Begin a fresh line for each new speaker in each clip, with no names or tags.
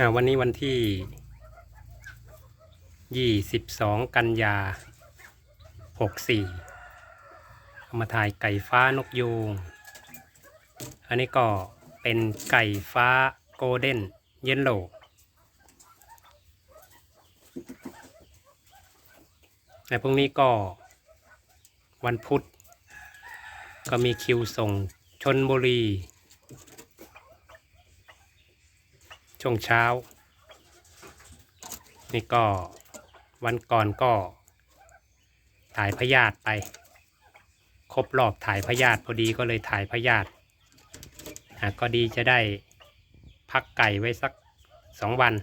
วันนี้วันที่ยี่สิบสองกันยาหกสี่มาถ่ายไก่ฟ้านกยูงอันนี้ก็เป็นไก่ฟ้าโกลเด้นเยนโลในพรุ่งนี้ก็วันพุธ ก็มีคิวส่งชนบุรี ช่วงเช้า นี่ก็วันก่อนก็ ถ่ายพยาธิไป ครบรอบถ่ายพยาธิพอดีก็เลยถ่ายพยาธิอ่ก็ดีจะได้พักไก่ไว้สักสองวัน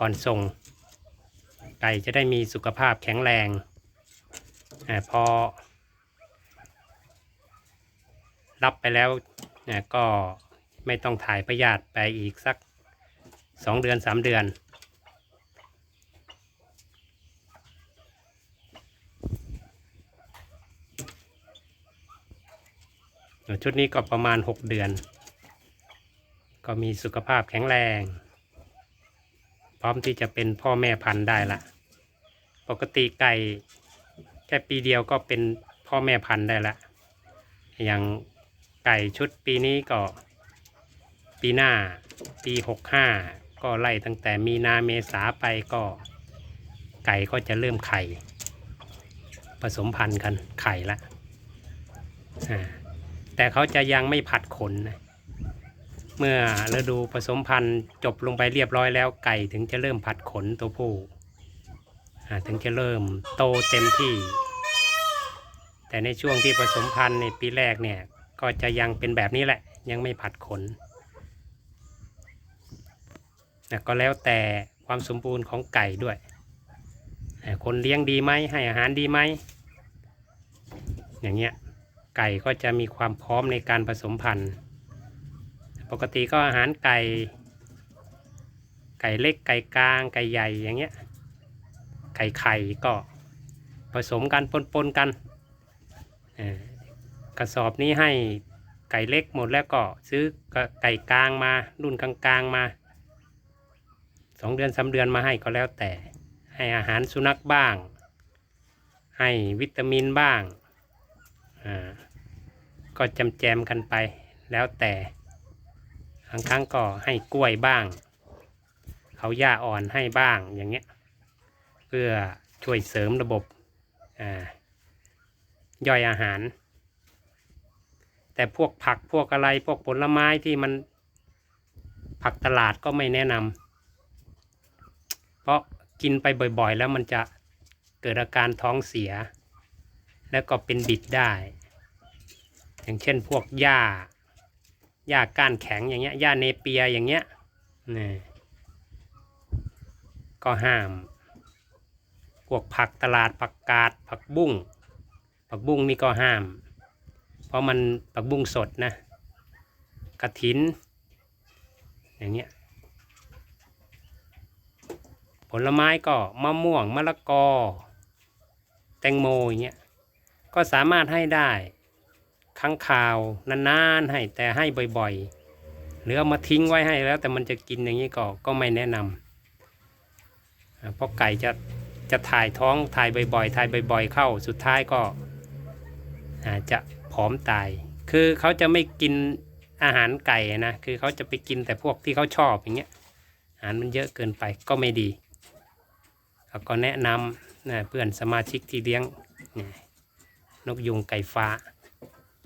ก่อนส่ง ไก่จะได้มีสุขภาพแข็งแรงอพอ รับไปแล้วก็ ไม่ต้องถ่ายพยาธิไปอีกสักสองเดือนสามเดือน ชุดนี้ก็ประมาณหกเดือน ก็มีสุขภาพแข็งแรง พร้อมที่จะเป็นพ่อแม่พันธุ์ได้ละ ปกติไก่แค่ปีเดียวก็เป็นพ่อแม่พันธุ์ได้ละ อย่างไก่ชุดปีนี้ก็ ปีหน้าปีหกห้าก็ไล่ตั้งแต่มีนาเมษาไปก็ ไก่ก็จะเริ่มไข่ ผสมพันธุ์กันไข่ละแต่เขาจะยังไม่ผัดขนนะเมื่อฤดูผสมพันธุ์จบลงไปเรียบร้อยแล้วไก่ถึงจะเริ่มผัดขนตัวผู้ถึงจะเริ่มโตเต็มที่ แต่ในช่วงที่ผสมพันธุ์ในปีแรกเนี่ยก็จะยังเป็นแบบนี้แหละยังไม่ผัดขน นะก็แล้วแต่ความสมบูรณ์ของไก่ด้วย คนเลี้ยงดีไหมให้อาหารดีไหม อย่างเงี้ยไก่ก็จะมีความพร้อมในการผสมพันธุ์ ปกติก็อาหารไก่ ไก่เล็กไก่กลางไก่ใหญ่อย่างเงี้ยไก่ไข่ก็ผสมกันปนๆกันอ่อกระสอบนี้ให้ไก่เล็กหมดแล้วก็ซื้อไก่กลางมารุ่นกลางๆมา สองเดือนสาเดือนมาให้ก็แล้วแต่ ให้อาหารสุนัขบ้าง ให้วิตามินบ้างอ่าก็จำแจมกันไปแล้วแต่บางครั้งก็ให้กล้วยบ้าง เขาหญ้าอ่อนให้บ้างอย่างเงี้ยเพื่อช่วยเสริมระบบอ่าย่อยอาหาร แต่พวกผักพวกอะไรพวกผลไม้ที่มันผักตลาดก็ไม่แนะนำ ราะกินไปบ่อยๆ แล้วมันจะเกิดอาการท้องเสีย แล้วก็เป็นบิดได้ อย่างเช่นพวกหญ้าหญ้าก้านแข็งอย่างเงี้ยหญ้าเนเปียอย่างเงี้ยนี่ก็ห้าม พวกผักตลาดผักกาดผักบุ้งผักบุ้งนี่ก็ห้าม เพราะมันผักบุ้งสดนะกระถิน อย่างเงี้ย ผลไม้ก็มะม่วงมะละกอ แตงโมอย่างเงี้ยก็สามารถให้ได้ครั้งข่าวนานๆให้แต่ให้บ่อยๆ หรือเอามาทิ้งไว้ให้แล้ว แต่มันจะกินอย่างนี้ก็ก็ไม่แนะนำอ่าเพราะไก่จะจะถ่ายท้องถ่ายบ่อยๆถ่ายบ่อย ๆ เข้าสุดท้ายก็จะผอมตาย คือเขาจะไม่กินอาหารไก่นะ คือเขาจะไปกินแต่พวกที่เขาชอบอย่างเงี้ยอาหารมันเยอะเกินไปก็ไม่ดี เขาก็แนะนำเพื่อนสมาชิกที่เลี้ยงเนี่ยนกยุงไก่ฟ้า